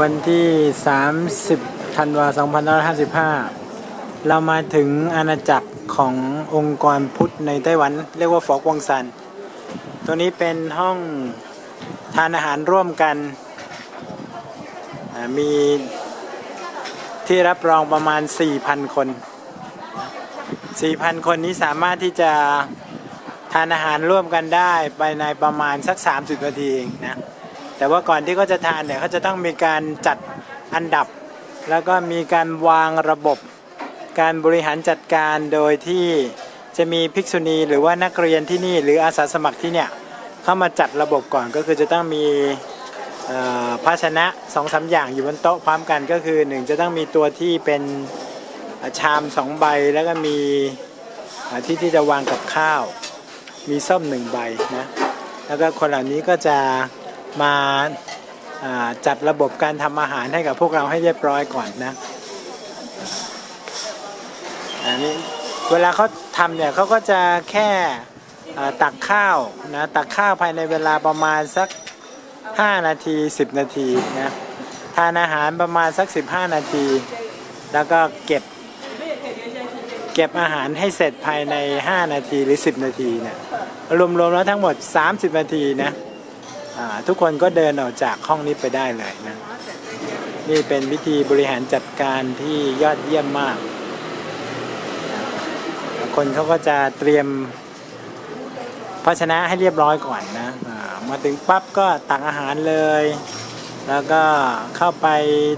วันที่ 30 ธันวาคม2555 เรามาถึงอาณาจักรขององค์กรพุทธในไต้หวัน เรียกว่าฟอกวังซัน ตัวนี้เป็นห้องทานอาหารร่วมกัน มีที่รับรองประมาณ 4,000 คน 4,000 คนนี้สามารถที่จะทานอาหารร่วมกันได้ไปในประมาณสัก 30 นาทีเองนะ แต่ว่าก่อนที่เขาจะทานเนี่ยเขาจะต้องมีการจัดอันดับ แล้วก็มีการวางระบบการบริหารจัดการโดยที่จะมีภิกษุณีหรือว่านักเรียนที่นี่ หรืออาสาสมัครที่เนี่ยเข้ามาจัดระบบก่อนก็คือจะต้องมีภาชนะสองสามอย่างอยู่บนโต๊ะพร้อมกันก็คือหนึ่งจะต้องมีตัวที่เป็นชามสองใบแล้วก็มีที่ที่จะวางกับข้าว มีส้มหนึ่งใบนะแล้วก็คนเหล่านี้ก็จะ มาาจัดระบบการทำอาหารให้กับพวกเราให้เรียบร้อยก่อนนะอันนี้เวลาเขาทำเนี่ยเขาก็จะแค่ตักข้าวนะตักข้าวภายในเวลาประมาณสัก 5 นาที 10 นาทีนะทานอาหารประมาณสัก 15 นาที แล้วก็เก็บเก็บอาหารให้เสร็จภายใน 5 นาทีหรือ 10 นาทีเนะรวมๆแล้วทั้งหมด 30 นาทีนะ ทุกคนก็เดินออกจากห้องนี้ไปได้เลยนะ นี่เป็นวิธีบริหารจัดการที่ยอดเยี่ยมมาก คนเขาก็จะเตรียมภาชนะให้เรียบร้อยก่อนนะมาถึงปั๊บก็ตักอาหารเลย แล้วก็เข้าไป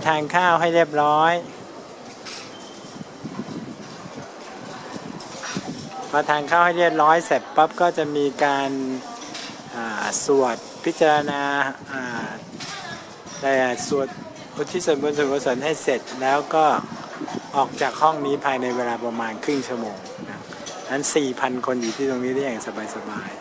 ทานข้าวให้เรียบร้อยพอทานข้าวให้เรียบร้อยเสร็จปั๊บก็จะมีการสวด พิจารณาแต่สวดอุทิศส่วนบุญส่วนกุศลให้เสร็จแล้วก็ออกจากห้องนี้ภายในเวลาประมาณครึ่งชั่วโมงนะนั้น4,000 คนอยู่ที่ตรงนี้ได้อย่างสบายๆ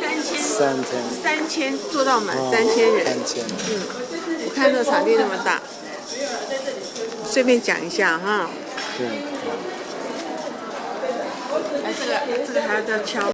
三千，三千三千做到满哦三千人。三千嗯，我看这个场地那么大，顺便讲一下哈。对。哎，这个这个还要再敲。